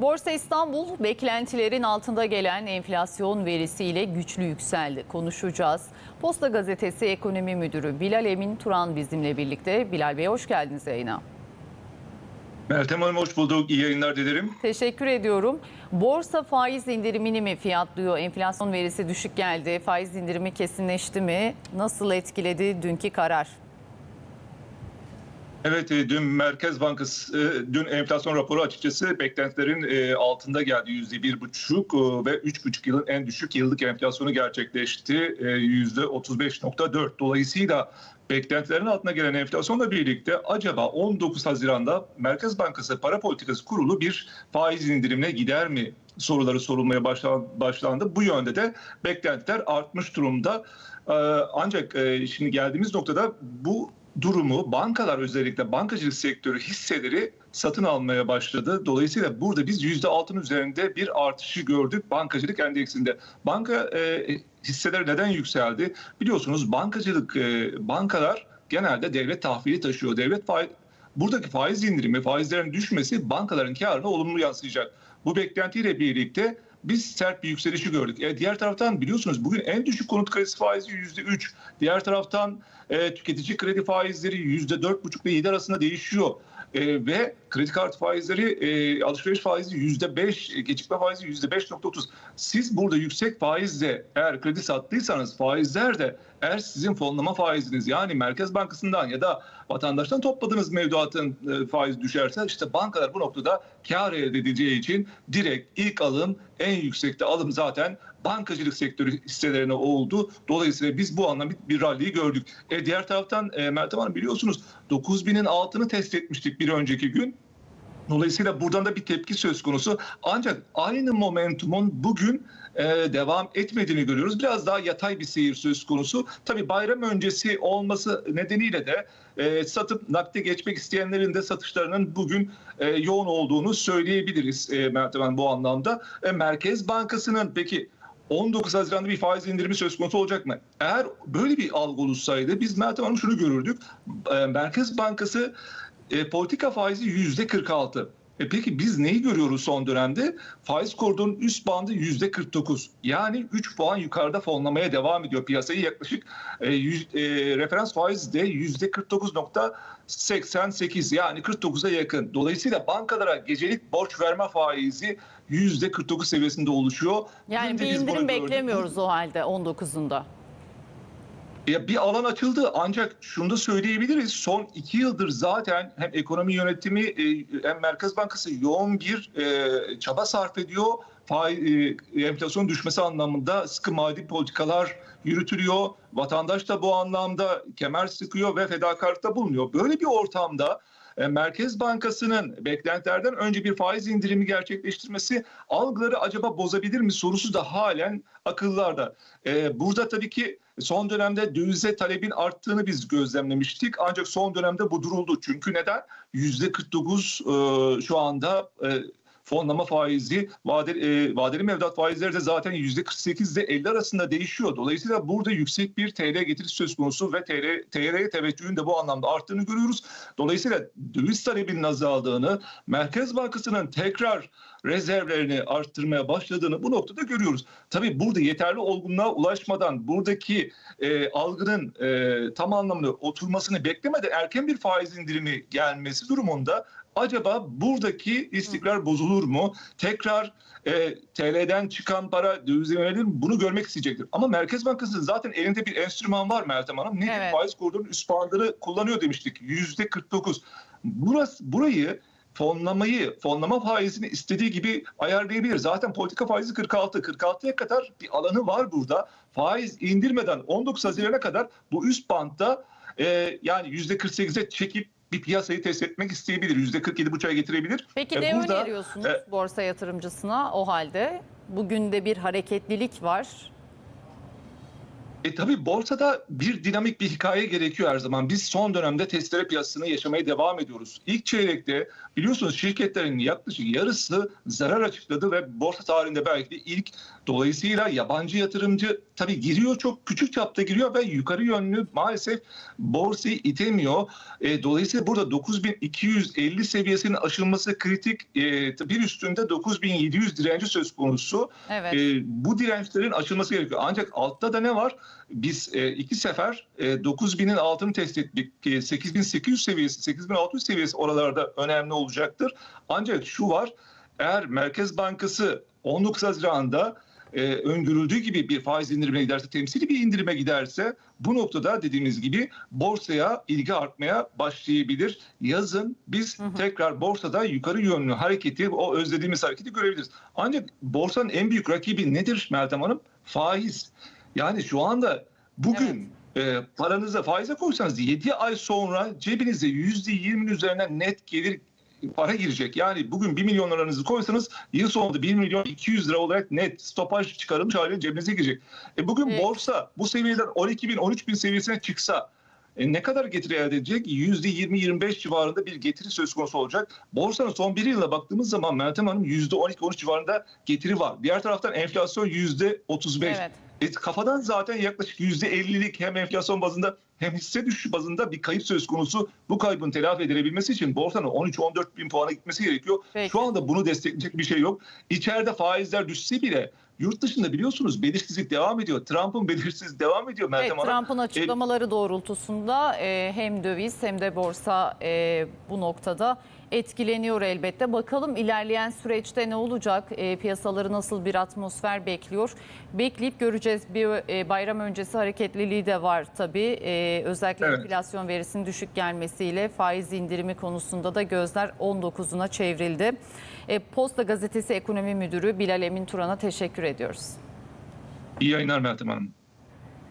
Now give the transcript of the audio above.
Borsa İstanbul beklentilerin altında gelen enflasyon verisiyle güçlü yükseldi. Konuşacağız. Posta Gazetesi Ekonomi Müdürü Bilal Emin Turan bizimle birlikte. Bilal Bey hoş geldiniz yayına. Meltem Hanım hoş bulduk. İyi yayınlar dilerim. Teşekkür ediyorum. Borsa faiz indirimini mi fiyatlıyor? Enflasyon verisi düşük geldi. Faiz indirimi kesinleşti mi? Nasıl etkiledi dünkü karar? Evet e, dün Merkez Bankası e, dün enflasyon raporu açıkçası beklentilerin e, altında geldi. Yüzde bir buçuk ve üç buçuk yılın en düşük yıllık enflasyonu gerçekleşti. Yüzde 35.4. Dolayısıyla beklentilerin altına gelen enflasyonla birlikte acaba 19 Haziran'da Merkez Bankası Para Politikası Kurulu bir faiz indirimine gider mi soruları sorulmaya başlandı. Bu yönde de beklentiler artmış durumda. Ancak şimdi geldiğimiz noktada bu durumu bankalar özellikle bankacılık sektörü hisseleri satın almaya başladı. Dolayısıyla burada biz %6'ın üzerinde bir artışı gördük bankacılık endeksinde. Banka e, hisseleri neden yükseldi? Biliyorsunuz bankacılık e, bankalar genelde devlet tahvili taşıyor. Devlet faiz, buradaki faiz indirimi, faizlerin düşmesi bankaların karına olumlu yansıyacak. Bu beklentiyle birlikte biz sert bir yükselişi gördük. E, diğer taraftan biliyorsunuz bugün en düşük konut kredisi faizi yüzde üç. Diğer taraftan e, tüketici kredi faizleri yüzde dört buçuk ve yedi arasında değişiyor. E, ve kredi kartı faizleri, e, alışveriş faizi yüzde beş, e, gecikme faizi yüzde beş nokta otuz. Siz burada yüksek faizle eğer kredi sattıysanız faizler de eğer sizin fonlama faiziniz yani Merkez Bankası'ndan ya da vatandaştan topladığınız mevduatın e, faiz düşerse işte bankalar bu noktada kar elde edeceği için direkt ilk alım en yüksekte alım zaten bankacılık sektörü hisselerine oldu. Dolayısıyla biz bu anlamda bir, rally'yi gördük. E, diğer taraftan e, Meltem Hanım biliyorsunuz 9000'in altını test etmiştik bir önceki gün. Dolayısıyla buradan da bir tepki söz konusu. Ancak aynı momentumun bugün e, devam etmediğini görüyoruz. Biraz daha yatay bir seyir söz konusu. Tabii bayram öncesi olması nedeniyle de e, satıp nakde geçmek isteyenlerin de satışlarının bugün e, yoğun olduğunu söyleyebiliriz e, Meltem Hanım bu anlamda. E, Merkez Bankası'nın peki 19 Haziran'da bir faiz indirimi söz konusu olacak mı? Eğer böyle bir algı oluşsaydı biz Meltem Hanım şunu görürdük. E, Merkez Bankası e, politika faizi yüzde 46. E peki biz neyi görüyoruz son dönemde? Faiz koridorunun üst bandı yüzde 49. Yani 3 puan yukarıda fonlamaya devam ediyor piyasayı yaklaşık e, yüz, e, referans faiz de yüzde 49.88 yani 49'a yakın. Dolayısıyla bankalara gecelik borç verme faizi yüzde 49 seviyesinde oluşuyor. Yani Dün bir indirim gördük. beklemiyoruz o halde 19'unda. Ya bir alan açıldı ancak şunu da söyleyebiliriz. Son iki yıldır zaten hem ekonomi yönetimi e, hem Merkez Bankası yoğun bir e, çaba sarf ediyor. Faiz, e, enflasyon düşmesi anlamında sıkı mali politikalar yürütülüyor. Vatandaş da bu anlamda kemer sıkıyor ve fedakarlıkta bulunuyor. Böyle bir ortamda Merkez Bankası'nın beklentilerden önce bir faiz indirimi gerçekleştirmesi algıları acaba bozabilir mi sorusu da halen akıllarda. Burada tabii ki son dönemde dövize talebin arttığını biz gözlemlemiştik. Ancak son dönemde bu duruldu. Çünkü neden? %49 e, şu anda fonlama faizi, vadeli, e, vadeli mevduat faizleri de zaten %48 ile 50 arasında değişiyor. Dolayısıyla burada yüksek bir TL getirisi söz konusu ve TL, TL'ye teveccühün de bu anlamda arttığını görüyoruz. Dolayısıyla döviz talebinin azaldığını, Merkez Bankası'nın tekrar rezervlerini arttırmaya başladığını bu noktada görüyoruz. Tabii burada yeterli olgunluğa ulaşmadan buradaki e, algının e, tam anlamda oturmasını beklemeden erken bir faiz indirimi gelmesi durumunda acaba buradaki istikrar bozulur mu? Tekrar e, TL'den çıkan para dövize yönelir mi? Bunu görmek isteyecektir. Ama Merkez Bankası zaten elinde bir enstrüman var Meltem Hanım. Nedir? Evet. Faiz koridorunun üst bandını kullanıyor demiştik. Yüzde 49. Burası, burayı fonlamayı, fonlama faizini istediği gibi ayarlayabilir. Zaten politika faizi 46. 46'ya kadar bir alanı var burada. Faiz indirmeden 19 Haziran'a kadar bu üst bantta e, yani %48'e çekip bir piyasayı test etmek isteyebilir. %47,5'a getirebilir. Peki E, ne burada, öneriyorsunuz e, borsa yatırımcısına o halde? Bugün de bir hareketlilik var. E tabii borsada bir dinamik bir hikaye gerekiyor her zaman. Biz son dönemde testere piyasasını yaşamaya devam ediyoruz. İlk çeyrekte biliyorsunuz şirketlerin yaklaşık yarısı zarar açıkladı ve borsa tarihinde belki de ilk dolayısıyla yabancı yatırımcı tabii giriyor çok küçük çapta giriyor ve yukarı yönlü maalesef borsayı itemiyor. E, dolayısıyla burada 9250 seviyesinin aşılması kritik. E, bir üstünde 9700 direnci söz konusu. Evet. E, bu dirençlerin aşılması gerekiyor. Ancak altta da ne var? Biz e, iki sefer e, 9000'in altını test ettik. E, 8800 seviyesi, 8600 seviyesi oralarda önemli olacaktır. Ancak şu var. Eğer Merkez Bankası 19 Haziran'da e, öngörüldüğü gibi bir faiz indirime giderse, temsili bir indirime giderse bu noktada dediğimiz gibi borsaya ilgi artmaya başlayabilir. Yazın biz Hı hı. tekrar borsada yukarı yönlü hareketi, o özlediğimiz hareketi görebiliriz. Ancak borsanın en büyük rakibi nedir Meltem Hanım? Faiz. Yani şu anda bugün e, paranızı faize koysanız 7 ay sonra cebinize %20'nin üzerinden net gelir para girecek. Yani bugün 1 milyon liranızı koysanız yıl sonunda 1 milyon 200 lira olarak net stopaj çıkarılmış haliyle cebinize girecek. E bugün Evet. borsa bu seviyeden 12 bin 13 bin seviyesine çıksa e ne kadar getiri elde edecek? %20-25 civarında bir getiri söz konusu olacak. Borsanın son bir yıla baktığımız zaman Meltem Hanım %12-13 civarında getiri var. Diğer taraftan enflasyon %35. Evet. E, kafadan zaten yaklaşık %50'lik hem enflasyon bazında hem hisse düşüşü bazında bir kayıp söz konusu. Bu kaybın telafi edilebilmesi için borsanın 13-14 bin puana gitmesi gerekiyor. Peki. Şu anda bunu destekleyecek bir şey yok. İçeride faizler düşse bile yurt dışında biliyorsunuz belirsizlik devam ediyor. Trump'ın belirsizliği devam ediyor Evet, Meltem Hanım. Trump'ın açıklamaları doğrultusunda e, hem döviz hem de borsa e, bu noktada etkileniyor elbette. Bakalım ilerleyen süreçte ne olacak? E, piyasaları nasıl bir atmosfer bekliyor? Bekleyip göreceğiz. Bir e, bayram öncesi hareketliliği de var tabii. E, özellikle Evet. enflasyon verisinin düşük gelmesiyle faiz indirimi konusunda da gözler 19'una çevrildi. E, Posta Gazetesi Ekonomi Müdürü Bilal Emin Turan'a teşekkür ediyoruz. İyi yayınlar Meltem Hanım.